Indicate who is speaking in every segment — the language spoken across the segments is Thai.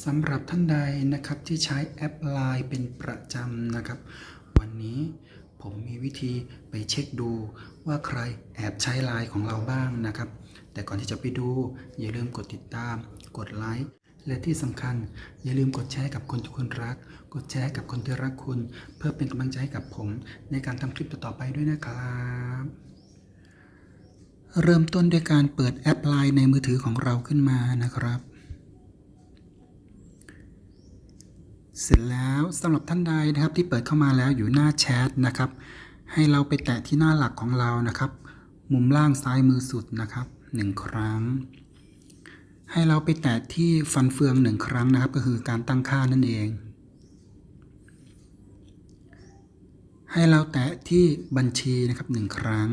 Speaker 1: สำหรับท่านใดนะครับที่ใช้แอป Line เป็นประจำนะครับ วันนี้ผมมีวิธีไปเช็คดูว่าใครแอบใช้ Line ของเราบ้างนะครับ แต่ก่อนที่จะไปดูอย่าลืมกดติดตาม กดไลค์และที่สำคัญ อย่าลืมกดแชร์กับคนที่คุณรัก กดแชร์กับคนที่รักคุณ เพื่อเป็นกำลังใจให้กับผมในการทำคลิปต่อๆไปด้วยนะครับ เริ่มต้นด้วยการเปิดแอป Line ในมือถือของเราขึ้นมานะครับ เสร็จแล้วสำหรับท่านใดนะครับที่เปิดเข้ามาแล้วอยู่หน้าแชทนะครับ ให้เราไปแตะที่หน้าหลักของเรานะครับ มุมล่างซ้ายมือสุดนะครับหนึ่งครั้ง ให้เราไปแตะที่ฟันเฟืองหนึ่งครั้งนะครับ ก็คือการตั้งค่านั่นเอง ให้เราแตะที่บัญชีนะครับหนึ่งครั้ง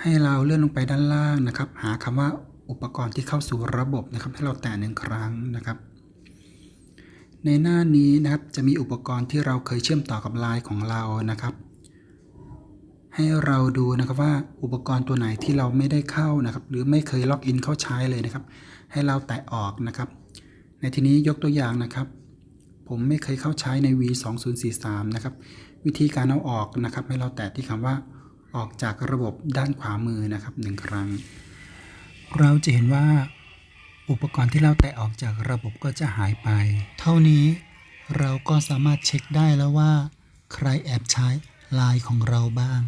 Speaker 1: ให้เราเลื่อนลงไปด้านล่างนะครับ หาคำว่าอุปกรณ์ที่เข้าสู่ระบบนะครับ ให้เราแตะหนึ่งครั้งนะครับ ในหน้านี้นะครับจะมีอุปกรณ์ที่เราเคยเชื่อมต่อกับไลน์ของเรานะครับ ให้เราดูนะครับว่าอุปกรณ์ตัวไหนที่เราไม่ได้เข้านะครับ หรือไม่เคยล็อกอินเข้าใช้เลยนะครับ ให้เราแตะออกนะครับ ในที่นี้ยกตัวอย่างนะครับ ผมไม่เคยเข้าใช้ใน V2043 นะครับ วิธีการเอาออกนะครับ ให้เราแตะที่คำว่าออกจากระบบด้านขวามือนะครับหนึ่งครั้ง เราจะเห็นว่า อุปกรณ์ที่เราแตะออกจากระบบก็จะหายไป เท่านี้เราก็สามารถเช็คได้แล้วว่า ใครแอบใช้ไลน์ของเราบ้าง